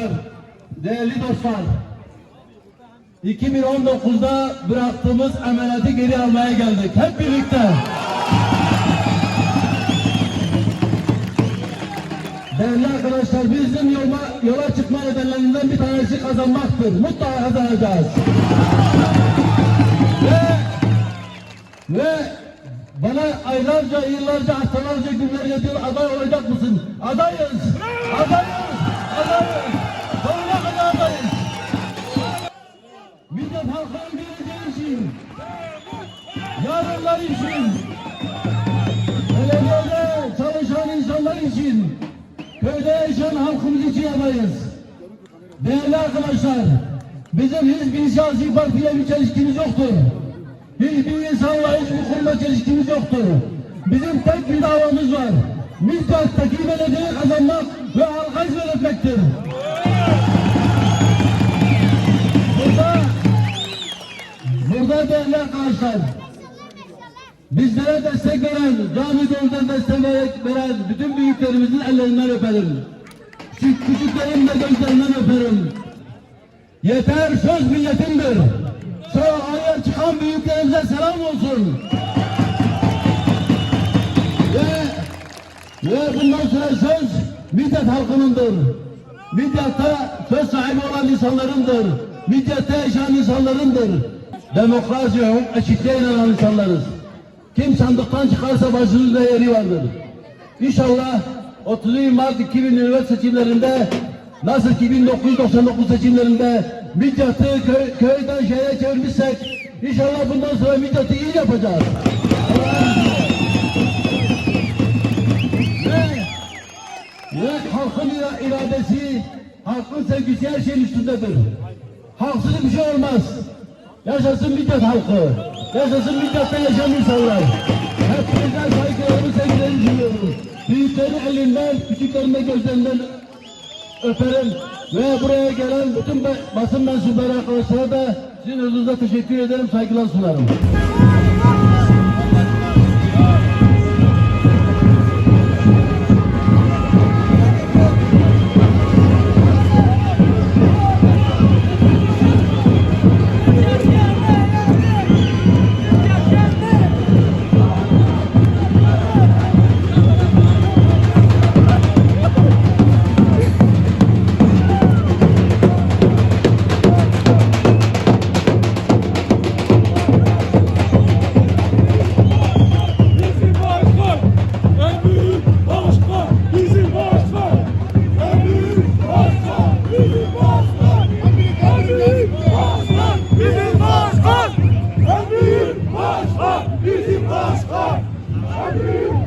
arkadaşlar, değerli dostlar, 2019'da bıraktığımız emaneti geri almaya geldik. Hep birlikte. Değerli arkadaşlar, bizim yola, yola çıkma nedenlerinden bir tanesi kazanmaktır. Mutlaka kazanacağız. ve, ve bana aylarca, yıllarca, haftalarca, günlerce diyor aday olacak mısın? Adayız. Adayız. Millet halkın geleceği için, yarınlar için, belediyede çalışan insanlar için, köyde yaşayan halkımız için adayız. Değerli arkadaşlar, bizim hiçbir siyasi partiyle bir çelişkimiz yoktur. Hiçbir insanla hiçbir kurumla çelişkimiz yoktur. Bizim tek bir davamız var. Midyat'taki belediyeyi kazanmak ve halka hizmet etmektir. Arkadaşlar, bizlere destek veren, cami yoldan destek veren bütün büyüklerimizin ellerinden öperim. Küçük, küçüklerin de gözlerinden öperim. Yeter söz milletindir. Sahaya çıkan büyüklerimize selam olsun. Ve, ve bundan sonra söz Midyat halkınındır. Midyat'ta söz sahibi olan insanlarındır. Midyat'ta yaşayan insanlarındır. Demokrasi, hukuk, eşitliğe inanan insanlarız. Kim sandıktan çıkarsa başımızda yeri vardır. İnşallah 30 Mart 2024 seçimlerinde nasıl ki 1999 seçimlerinde Midyat'ı köy, köyden şehre çevirmişsek inşallah bundan sonra Midyat'ı iyi yapacağız. Ve, halkın ira- iradesi, halkın sevgisi her şeyin üstündedir. Halksız bir şey olmaz. Yaşasın Midyat halkı. Yaşasın Midyat'ta yaşayan insanlar. Hepinizden saygılarımı, sevgilerimi sunuyorum. Büyüklerin elinden, küçüklerin de gözlerinden öperim. Ve buraya gelen bütün ba- basın mensupları arkadaşlara da sizin huzurunuzda teşekkür ederim, saygılar sunarım. Vasco! Abriu!